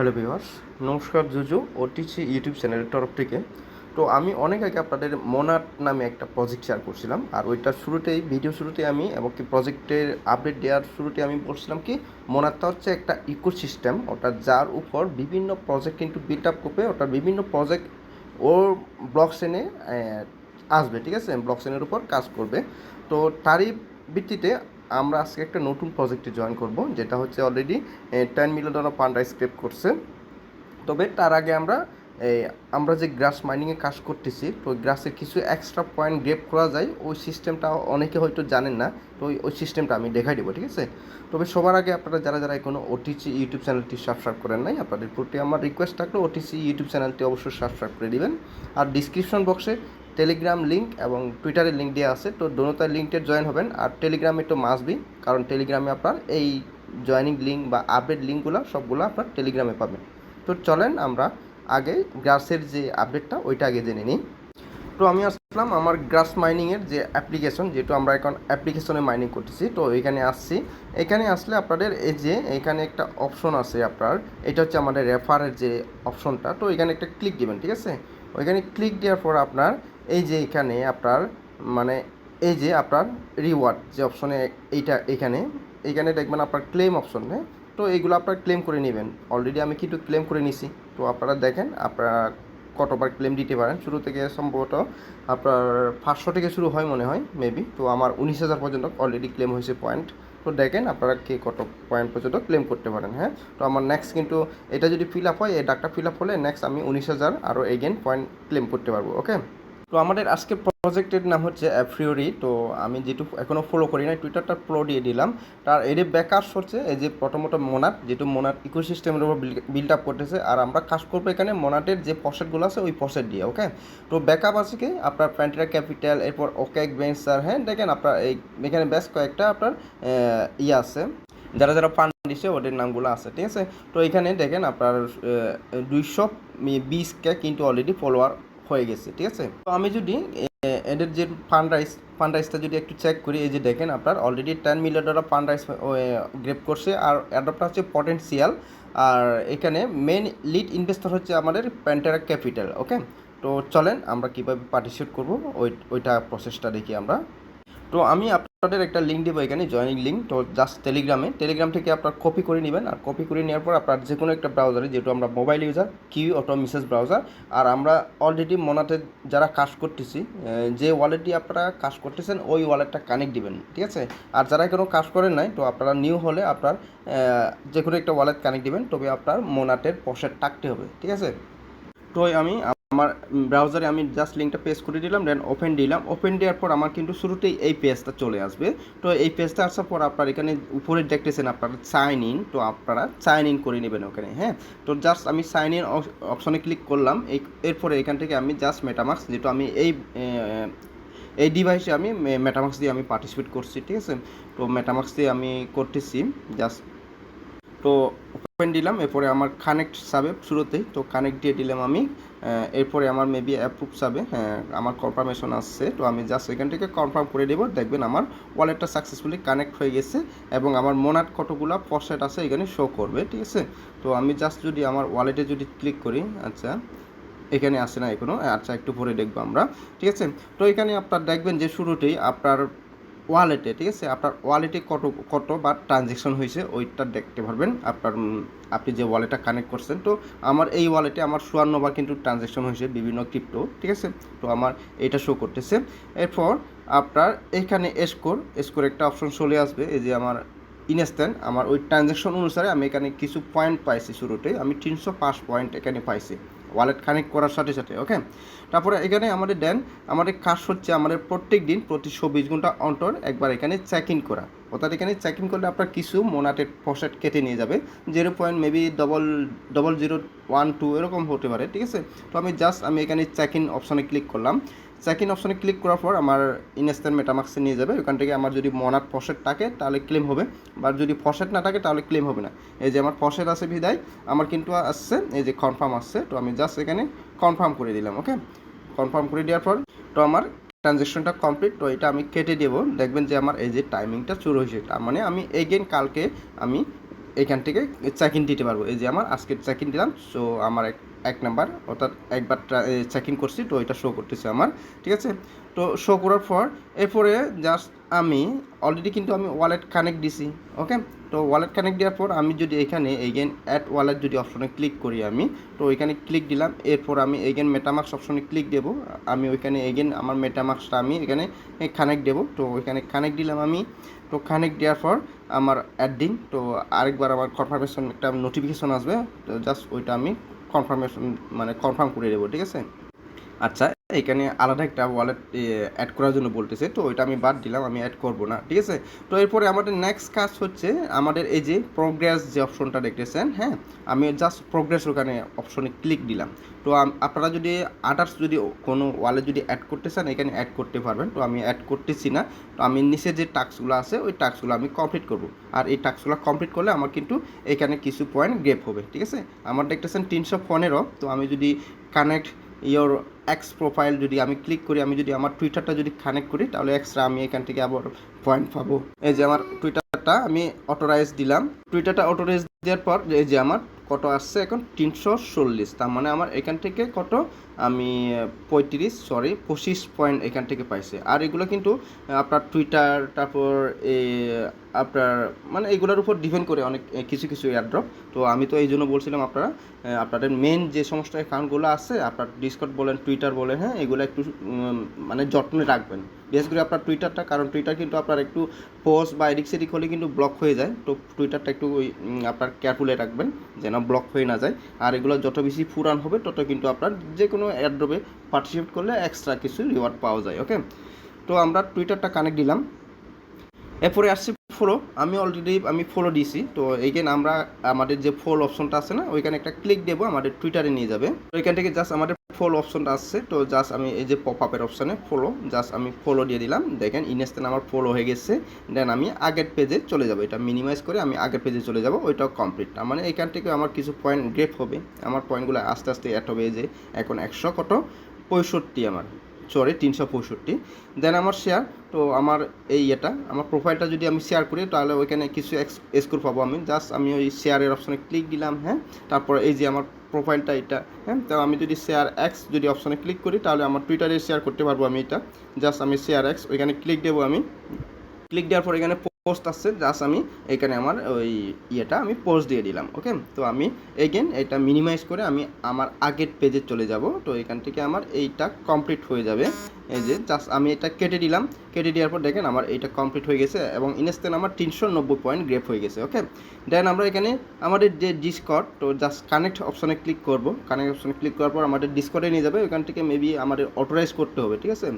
Hello viewers, নমস্কার জুজু OTC YouTube চ্যানেলের তরফ থেকে। তো আমি অনেক আগে আপনাদের মোনাট নামে একটা প্রজেক্ট শেয়ার করছিলাম, আর ওইটার শুরুতেই ভিডিও শুরুতে আমি এবং কি প্রজেক্টের আপডেট দেওয়ার শুরুতে আমি বলছিলাম কি মোনাটটা হচ্ছে একটা ইকোসিস্টেম ওটা যার উপর বিভিন্ন প্রজেক্ট কিন্তু বিল্ড আপ করবে, ওটা বিভিন্ন প্রজেক্ট ওর ব্লক সেনে আসবে, ঠিক আছে? ব্লক সেনের উপর কাজ করবে। তো তারই ভিত্তিতে আমরা আজকে একটা নতুন প্রজেক্টে জয়েন করব, যেটা হচ্ছে already ten million dollar fund scrape করছে। তবে তার আগে আমরা আমরা যে গ্রাস মাইনিংয়ে কাজ করতেছি, তো গ্রাসের কিছু এক্সট্রা পয়েন্ট গ্রেপ করা যায়, ওই সিস্টেমটা অনেকে হয়তো জানেন না, তো ওই সিস্টেমটা আমি দেখাই দেবো, ঠিক আছে? তবে সবার আগে আপনারা যারা যারা এখনও ওটিসি ইউটিউব চ্যানেলটি সাবস্ক্রাইব করেন নাই, আপনাদের প্রতি আমার রিকোয়েস্ট থাকলে ওটিসি ইউটিউব চ্যানেলটি অবশ্যই সাবস্ক্রাইব করে দিবেন। আর ডিসক্রিপশন বক্সে টেলিগ্রাম লিঙ্ক এবং টুইটারের লিঙ্ক দেওয়া আছে, তো দোনোটার লিঙ্কটে জয়েন হবেন। আর টেলিগ্রামে তো মাসবি কারণ টেলিগ্রামে আপনার এই জয়েনিং লিঙ্ক বা আপডেট লিঙ্কগুলো সবগুলো আপনার টেলিগ্রামে পাবেন। তো চলেন আমরা আগে গ্রাসের যে আপডেটটা ওইটা আগে জেনে নিই। তো আমি আসলাম আমার গ্রাস মাইনিংয়ের যে অ্যাপ্লিকেশন যেহেতু আমরা এখন অ্যাপ্লিকেশনে মাইনিং করতেছি, তো এখানে আসছি। এখানে আসলে আপনাদের এই যে এখানে একটা অপশন আছে আপনার, এটা হচ্ছে আমাদের রেফারের যে অপশনটা তো এখানে একটা ক্লিক দিবেন, ঠিক আছে? ওইখানে ক্লিক দেওয়ার পর আপনার এই যে এখানে আপনার মানে এই যে আপনার রিওয়ার্ড যে অপশনে এইটা এখানে এইখানে দেখবেন আপনার ক্লেম অপশন হ্যাঁ? তো এইগুলো আপনার ক্লেম করে নেবেন। অলরেডি আমি কিন্তু ক্লেম করে নিছি। তো আপনারা দেখেন, আপনারা কতবার ক্লেম দিতে পারেন। শুরু থেকে সম্ভবত আপনার পাঁচশো থেকে শুরু হয় মনে হয় মেবি তো আমার উনিশ হাজার পর্যন্ত অলরেডি ক্লেম হয়েছে পয়েন্ট তো দেখেন আপনারা কে কত পয়েন্ট পর্যন্ত ক্লেম করতে পারেন হ্যাঁ? তো আমার নেক্সট কিন্তু এটা যদি ফিল আপ হয়, এই ডাকটা ফিল আপ হলে নেক্সট আমি উনিশ হাজার আরও এগেন পয়েন্ট ক্লেম করতে পারব ওকে তো আমাদের আজকে প্রজেক্টের নাম হচ্ছে অ্যাফ্রিওরি তো আমি যেটু এখনও ফলো করি না টুইটারটা ফলো দিয়ে দিলাম। তার এর ব্যাকআপ হচ্ছে, এই যে প্রথমত মোনাট যেহেতু মোনাট ইকোসিস্টেমের উপর বিল্ড আপ করতেছে, আর আমরা কাজ করব এখানে মোনাটের যে পসেটগুলো আছে, ওই পসেট দিয়ে ওকে তো ব্যাকআপ আছে কি? আপনার প্যান্টেরা ক্যাপিটাল এরপর ওকেক বেঞ্চার হ্যাঁ দেখেন আপনার এই, এখানে বেশ কয়েকটা আপনার ইয়ে আছে। যারা যারা ফান্ড দিচ্ছে ওদের নামগুলো আছে, ঠিক আছে? তো এখানে দেখেন আপনার দুইশো বিশকে কিন্তু অলরেডি ফলোয়ার হয়ে গেছে, ঠিক আছে? তো আমি যদি এদের যে ফান্ড রাইস ফান্ড রাইসটা যদি একটু চেক করি, এই যে দেখেন আপনার already ten million dollar fund raise grape করছে, আর অ্যাডপ্টটা হচ্ছে পটেন্সিয়াল আর এখানে মেন লিড ইনভেস্টর হচ্ছে আমাদের প্যান্টেরা ক্যাপিটাল ওকে তো চলেন আমরা কীভাবে পার্টিসিপেট করব, ওই, ওইটা প্রসেসটা দেখি আমরা। তো আমি আপনাদের একটা লিঙ্ক দেবো এখানে জয়েনিং লিঙ্ক তো জাস্ট টেলিগ্রামে টেলিগ্রাম থেকে আপনার কপি করে নেবেন, আর কপি করে নেওয়ার পর আপনার যে কোনো একটা ব্রাউজারে যেহেতু আমরা মোবাইল ইউজার কিউ অটো মিসেস ব্রাউজার আর আমরা অলরেডি মোনাতে যারা কাজ করতেছি যে ওয়ালেটটি আপনারা কাজ করতেছেন, ওই ওয়ালেটটা কানেক্ট দিবেন, ঠিক আছে? আর যারা কোনো কাজ করেন নাই, তো আপনারা নিউ হলে আপনার যে কোনো একটা ওয়ালেট কানেক্ট দিবেন, তবে আপনার মোনাটের পশেট টাকতে হবে, ঠিক আছে? তো আমি আমার ব্রাউজারে আমি জাস্ট লিঙ্কটা পেস্ট করে দিলাম দেন ওপেন দিলাম। ওপেন দেওয়ার পর আমার কিন্তু শুরুতেই এই পেজটা চলে আসবে। তো এই পেজটা আসার পর আপনার এখানে উপরে দেখতেছেন আপনারা সাইন ইন তো আপনারা সাইন ইন করে নেবেন ওখানে হ্যাঁ? তো জাস্ট আমি সাইন ইন অপশনে ক্লিক করলাম। এই এরপরে এখান থেকে আমি জাস্ট মেটামার্কস যেহেতু আমি এই এই ডিভাইসে আমি মেটামার্কস দিয়ে আমি পার্টিসিপেট করছি, ঠিক আছে? তো মেটামার্কস দিয়ে আমি করতেছি জাস্ট তো ওপেন দিলাম, এরপরে আমার কানেক্ট সাবে শুরুতেই, তো কানেক্ট দিয়ে দিলাম আমি। এরপরে আমার মেবি অ্যাপ্রুভ সাবে হ্যাঁ আমার কনফার্মেশন আসছে। তো আমি জাস্ট এখান থেকে কনফার্ম করে দেবো, দেখবেন আমার ওয়ালেটটা সাকসেসফুলি কানেক্ট হয়ে গেছে এবং আমার মোনাট কতগুলো পসেট আছে এখানে শো করবে, ঠিক আছে? তো আমি জাস্ট যদি আমার ওয়ালেটে যদি ক্লিক করি আচ্ছা এখানে আসে না এখনও আচ্ছা একটু পরে দেখব আমরা, ঠিক আছে? তো এখানে আপনার দেখবেন যে শুরুতেই আপনার ওয়ালেটে, ঠিক আছে? আপনার ওয়ালেটে কত কত বা ট্রানজেকশন হয়েছে ওইটা দেখতে পারবেন। আপনার আপনি যে ওয়ালেটটা কানেক্ট করছেন, তো আমার এই ওয়ালেটে আমার চুয়ান্ন বার কিন্তু ট্রানজেকশন হয়েছে বিভিন্ন ক্রিপ্টো ঠিক আছে? তো আমার এটা শো করতেছে। এরপর আপনার এখানে এসকোর এসকোর একটা অপশন চলে আসবে, এই যে আমার ইনস্ট্যান্ট আমার ওই ট্রানজ্যাকশন অনুসারে আমি এখানে কিছু পয়েন্ট পাইছি শুরুতে, আমি তিনশো পাঁচ পয়েন্ট এখানে পাইছি। ওয়ালেট কানেক্ট করার সাথে সাথে ওকে তারপরে এখানে আমাদের দেন, আমাদের কাজ হচ্ছে আমাদের প্রত্যেক দিন প্রতি চব্বিশ ঘণ্টা অন্তর একবার এখানে চেক ইন করা। অর্থাৎ এখানে চেক ইন করলে আপনার কিছু মোনাটের পসেট কেটে নিয়ে যাবে। Zero point maybe double double zero one two এরকম হতে পারে, ঠিক আছে? তো আমি জাস্ট আমি এখানে চেক ইন অপশানে ক্লিক করলাম। চেক ইন অপশনে ক্লিক করার পর আমার ইনস্ট্যান্ট মেটামাক্সে নিয়ে যাবে। ওখান থেকে আমার যদি মনার পসেট থাকে, তাহলে ক্লেম হবে। বা যদি পসেট না থাকে, তাহলে ক্লেম হবে না। এই যে আমার পসেট আছে বিদায়। আমার কিন্তু আসছে, এই যে কনফার্ম আসছে। তো আমি জাস্ট এখানে কনফার্ম করে দিলাম ওকে কনফার্ম করে দেওয়ার পর, তো আমার ট্রানজ্যাকশনটা কমপ্লিট তো এটা আমি কেটে দেবো। দেখবেন যে আমার এই যে টাইমিংটা শুরু হয়েছে। তার মানে আমি এগেন কালকে আমি এখান থেকে চেক ইন দিতে পারব। এই যে আমার আজকে চেক ইন দিলাম। সো আমার এক নাম্বার, অর্থাৎ একবার চেক ইন করছি, তো এটা শো করতেছে আমার, ঠিক আছে? তো শো করার পর, এরপরে জাস্ট আমি অলরেডি কিন্তু আমি ওয়ালেট কানেক্ট দিছি ওকে তো ওয়ালেট কানেক্ট দেওয়ার পর আমি যদি এখানে এগেন অ্যাড ওয়ালেট যদি অপশনে ক্লিক করি আমি, তো ওইখানে ক্লিক দিলাম, এরপর আমি এগেন মেটামার্কস অপশনে ক্লিক দেব, আমি ওইখানে এগেন আমার মেটামার্কসটা আমি এখানে কানেক্ট দেবো, তো ওইখানে কানেক্ট দিলাম আমি, তো কানেক্ট দেওয়ার পর আমার অ্যাডিং তো আরেকবার আমার কনফার্মেশন একটা নোটিফিকেশন আসবে, তো জাস্ট ওইটা আমি কনফার্মেশন মানে কনফার্ম করে দেবো ঠিক আছে? আচ্ছা এখানে আলাদা একটা ওয়ালেট অ্যাড করার জন্য বলতেছে। তো ওইটা আমি বাদ দিলাম, আমি অ্যাড করব না, ঠিক আছে? তো এরপরে আমাদের নেক্সট কাজ হচ্ছে, আমাদের এই যে প্রোগ্রেস যে অপশনটা দেখতেছেন হ্যাঁ? আমি জাস্ট প্রোগ্রেস ওখানে অপশনে ক্লিক দিলাম। তো আপনারা যদি আদার্স যদি কোনো ওয়ালে যদি অ্যাড করতে চান, এখানে অ্যাড করতে পারবেন। তো আমি অ্যাড করতেছি না। তো আমি নিচে যে টাস্কগুলো আছে, ওই টাস্কগুলো আমি কমপ্লিট করব। আর এই টাস্কগুলো কমপ্লিট করলে আমার কিন্তু এখানে কিছু পয়েন্ট গ্রেপ হবে, ঠিক আছে? আমার দেখতেছেন তিনশো পনেরো, তো আমি যদি কানেক্ট ইয়োর এক্স প্রোফাইল যদি আমি ক্লিক করি, আমি যদি আমার টুইটারটা যদি কানেক্ট করি, তাহলে এক্সট্রা আমি এখান থেকে আবার পয়েন্ট পাবো। এই যে আমার টুইটারটা আমি অটোরাইজ দিলাম। টুইটারটা অটোরাইজ দেওয়ার পর, এই যে আমার কত আসছে? এখন তিনশো চল্লিশ। তার মানে আমার এখান থেকে কত? আমি, পঁয়ত্রিশ সরি পঁচিশ পয়েন্ট এখান থেকে পাইছে। আর এগুলো কিন্তু, আপনার টুইটার তারপর এই আপনার মানে এগুলোর উপর ডিপেন্ড করে অনেক কিছু কিছু এয়ারড্রপ তো আমি তো এই জন্য বলছিলাম আপনারা আপনাদের মেন যে সমস্ত অ্যাকাউন্টগুলো আছে, আপনার ডিসকট বলেন টুইটার বলেন হ্যাঁ এগুলো একটু মানে যত্নে রাখবেন। বিশেষ করে আপনার টুইটারটা কারণ টুইটার কিন্তু আপনার একটু পোস্ট বা এদিক সেদিক হলে কিন্তু ব্লক হয়ে যায়। তো টুইটারটা একটু আপনার কেয়ারফুলে রাখবেন, যেন ব্লক হয়ে না যায়। আর এগুলো যত বেশি পুরান হবে, তত কিন্তু আপনার যে কোনো এয়ারড্রপে পার্টিসিপেট করলে এক্সট্রা কিছু রিওয়ার্ড পাওয়া যায় ওকে তো আমরা টুইটারটা কানেক্ট দিলাম। এরপরে আসছে ফলো আমি অলরেডি আমি ফলো দিয়েছি। তো এইখানে আমরা, আমাদের যে ফলো অপশনটা আছে না, ওইখানে একটা ক্লিক দেবো, আমাদের টুইটারে নিয়ে যাবে। তো ওইখান থেকে জাস্ট আমাদের ফলো অপশনটা আসছে, তো জাস্ট আমি এই যে পপ আপের অপশানে ফলো জাস্ট আমি ফলো দিয়ে দিলাম। দেখেন ইনস্ট্যান্ট আমার ফলো হয়ে গেছে। দেন আমি আগের পেজে চলে যাব, এটা মিনিমাইজ করে আমি আগের পেজে চলে যাব, ওইটাও কমপ্লিট তার মানে এখান থেকে আমার কিছু পয়েন্ট গ্রেপ হবে। আমার পয়েন্টগুলো আস্তে আস্তে অ্যাড হবে যে এখন একশো কত? পঁয়ষট্টি আমার। সরি তিনশো পঁয়ষট্টি। দেন আমার শেয়ার তো আমার এই এটা আমার প্রোফাইলটা যদি আমি শেয়ার করি, তাহলে ওইখানে কিছু স্কোর পাবো আমি। জাস্ট আমি ওই শেয়ারের অপশানে ক্লিক দিলাম হ্যাঁ। তারপর এই যে আমার প্রোফাইলটা এটা হ্যাঁ। তো আমি যদি শেয়ার এক্স যদি অপশানে ক্লিক করি, তাহলে আমার টুইটারে শেয়ার করতে পারব আমি এটা। জাস্ট আমি শেয়ার এক্স ওইখানে ক্লিক দেবো আমি। ক্লিক দেওয়ার পর এখানে পোস্ট আসছে জাস্ট আমি এখানে আমার ওই ইয়েটা আমি পোস্ট দিয়ে দিলাম ওকে তো আমি এগেন এটা মিনিমাইজ করে আমি আমার আগের পেজে চলে যাব, তো এখান থেকে আমার এইটা কমপ্লিট হয়ে যাবে। এই যে জাস্ট আমি এটা কেটে দিলাম, কেটে দেওয়ার পর দেখেন আমার এইটা কমপ্লিট হয়ে গেছে এবং ইনস্ট্যান্ট আমার তিনশো নব্বই পয়েন্ট গ্রেপ হয়ে গেছে ওকে দেন আমরা এখানে আমাদের যে ডিসকট তো জাস্ট কানেক্ট অপশনে ক্লিক করব কানেক্ট অপশনে ক্লিক করার পর আমাদের ডিসকটে নিয়ে যাবে ওইখান থেকে মেবি আমাদের অটোরাইজ করতে হবে, ঠিক আছে?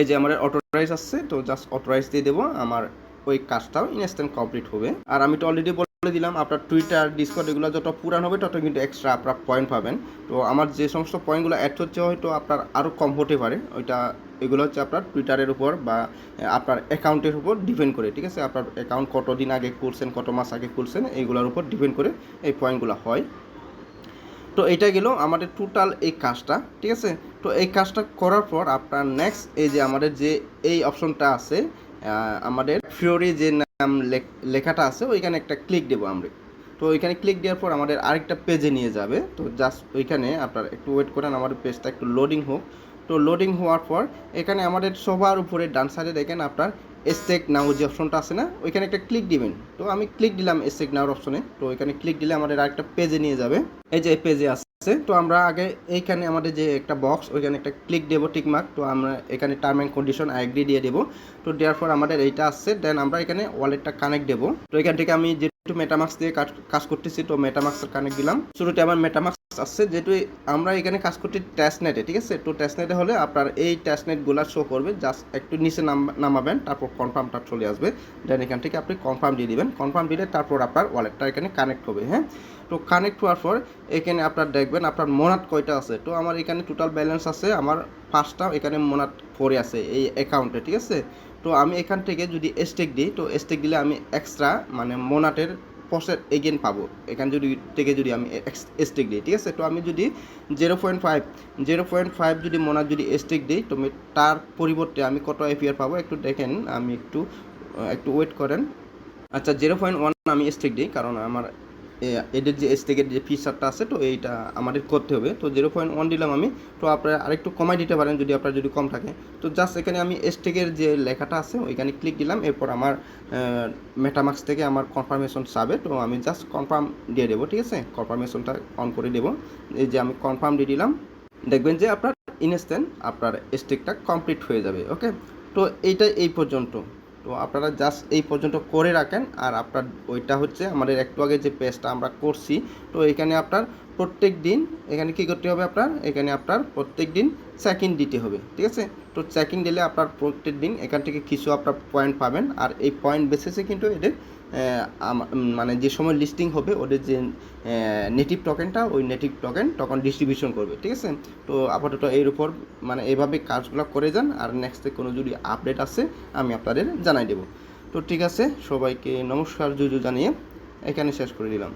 এই যে আমাদের অটোরাইজ আসছে, তো জাস্ট অটোরাইজ দিয়ে দেবো, আমার ওই কাজটাও ইনস্ট্যান্ট কমপ্লিট হবে। আর আমি তো অলরেডি বলে দিলাম, আপনার টুইটার ডিসকট এগুলো যত পুরান হবে, তত কিন্তু এক্সট্রা আপনার পয়েন্ট পাবেন। তো আমার যে সমস্ত পয়েন্টগুলো অ্যাড হচ্ছে, হয়তো আপনার আরও কম হতে পারে। ওইটা, এগুলো হচ্ছে আপনার টুইটারের উপর বা আপনার অ্যাকাউন্টের উপর ডিপেন্ড করে, ঠিক আছে? আপনার অ্যাকাউন্ট কত দিন আগে খুলছেন, কত মাস আগে খুলছেন, এইগুলোর উপর ডিপেন্ড করে এই পয়েন্টগুলো হয়। তো এটা গেল আমাদের টোটাল এই কাজটা, ঠিক আছে? তো এই কাজটা করার পর আপনার নেক্সট এই যে আমাদের যে এই অপশনটা আছে আমাদের ফিওরি যে নাম লেখ- লেখাটা আছে, ওইখানে একটা ক্লিক দেবো আমরা। তো ওইখানে ক্লিক দেওয়ার পর আমাদের আরেকটা পেজে নিয়ে যাবে। তো জাস্ট ওইখানে আপনার একটু ওয়েট করেন, আমাদের পেজটা একটু লোডিং হোক। তো লোডিং হওয়ার পর এখানে আমাদের সবার উপরে ডান সাইডে দেখেন আপনার এস্টেক নাও যে অপশনটা আছে না, ওইখানে একটা ক্লিক দিবেন। তো আমি ক্লিক দিলাম এস্টেক নাওর অপশনে তো ওইখানে ক্লিক দিলে আমাদের আরেকটা পেজে নিয়ে যাবে। এই যে পেজে আছে। তো আমরা আগে এইখানে আমাদের যে একটা বক্স ওইখানে একটা ক্লিক দেবো টিকমার্ক তো আমরা এখানে টার্ম অ্যান্ড কন্ডিশন অ্যাগ্রি দিয়ে দেবো। তো দেওয়ার পর আমাদের এইটা আসছে দেন আমরা এখানে ওয়ালেটটা কানেক্ট দেবো। তো এখান থেকে আমি যেহেতু মেটামাক্স দিয়ে কাজ করতেছি, তো মেটামাক্সের কানেক্ট দিলাম। শুরুতে আমার মেটামাক্স আসছে যেহেতু আমরা এখানে কাজ করছি টেস্টনেটে ঠিক আছে? তো টেস্টনেটে হলে আপনার এই টেস্টনেটগুলো শো করবে। জাস্ট একটু নিচে নাম, নামাবেন, তারপর কনফার্মটা চলে আসবে। দেন এখান থেকে আপনি কনফার্ম দিয়ে দিবেন। কনফার্ম দিলে তারপর আপনার ওয়ালেটটা এখানে কানেক্ট হবে হ্যাঁ? তো কানেক্ট হওয়ার পর এখানে আপনার দেখবেন আপনার মোনাট কয়টা আছে? তো আমার এখানে টোটাল ব্যালেন্স আছে, আমার পাঁচটা, এখানে মোনাট পড়ে আছে এই অ্যাকাউন্টে ঠিক আছে? তো আমি এখান থেকে যদি স্টেক দিই, তো স্টেক দিলে আমি এক্সট্রা মানে মোনাটের পসেট এগেন পাবো। এখানে যদি, থেকে যদি আমি স্টেক দিই, ঠিক আছে? তো আমি যদি zero point five zero point five যদি মোনার যদি স্টেক দিই, তো তার পরিবর্তে আমি কত এপিআর পাবো? একটু দেখেন, আমি একটু একটু ওয়েট করেন। আচ্ছা জিরো পয়েন্ট ওয়ান আমি স্টেক দিই, কারণ আমার এদের যে স্টেকের যে ফিচারটা আছে, তো এইটা আমাদের করতে হবে। তো জিরো পয়েন্ট ওয়ান দিলাম আমি। তো আপনারা আরেকটু কমাই দিতে পারেন যদি আপনার যদি কম থাকে। তো জাস্ট এখানে আমি স্টেকের যে লেখাটা আছে, ওইখানে ক্লিক দিলাম। এরপর আমার মেটামাক্স থেকে আমার কনফার্মেশন চাবে তো আমি জাস্ট কনফার্ম দিয়ে দেবো, ঠিক আছে? কনফার্মেশনটা অন করে দেবো। এই যে আমি কনফার্ম দিয়ে দিলাম। দেখবেন যে আপনার ইনস্ট্যান্ট আপনার স্টেকটা কমপ্লিট হয়ে যাবে ওকে তো এইটা এই পর্যন্ত। তো আপনারা জাস্ট এই পর্যন্ত করে রাখেন আর আপনার ওইটা হচ্ছে আমাদের একটু আগে যে পেজটা আমরা করছি, তো এখানে আপনার প্রত্যেক দিন এখানে কী করতে হবে আপনার? এখানে আপনার প্রত্যেক দিন চেক দিতে হবে, ঠিক আছে? তো চেক দিলে আপনার প্রত্যেক দিন এখান থেকে কিছু আপনার পয়েন্ট পাবেন। আর এই পয়েন্ট বেসিসে কিন্তু এদের মানে যে সময় লিস্টিং হবে, ওদের যে নেটিভ টোকেনটা ওই নেটিভ টোকেন তখন ডিস্ট্রিবিউশন করবে, ঠিক আছে? তো আপাতত এর উপর মানে এভাবে কাজগুলো করে যান। আর নেক্সটে কোনো যদি আপডেট আসে, আমি আপনাদের জানাই দেবো। তো ঠিক আছে, সবাইকে নমস্কার জুজু জানিয়ে এখানে শেষ করে দিলাম।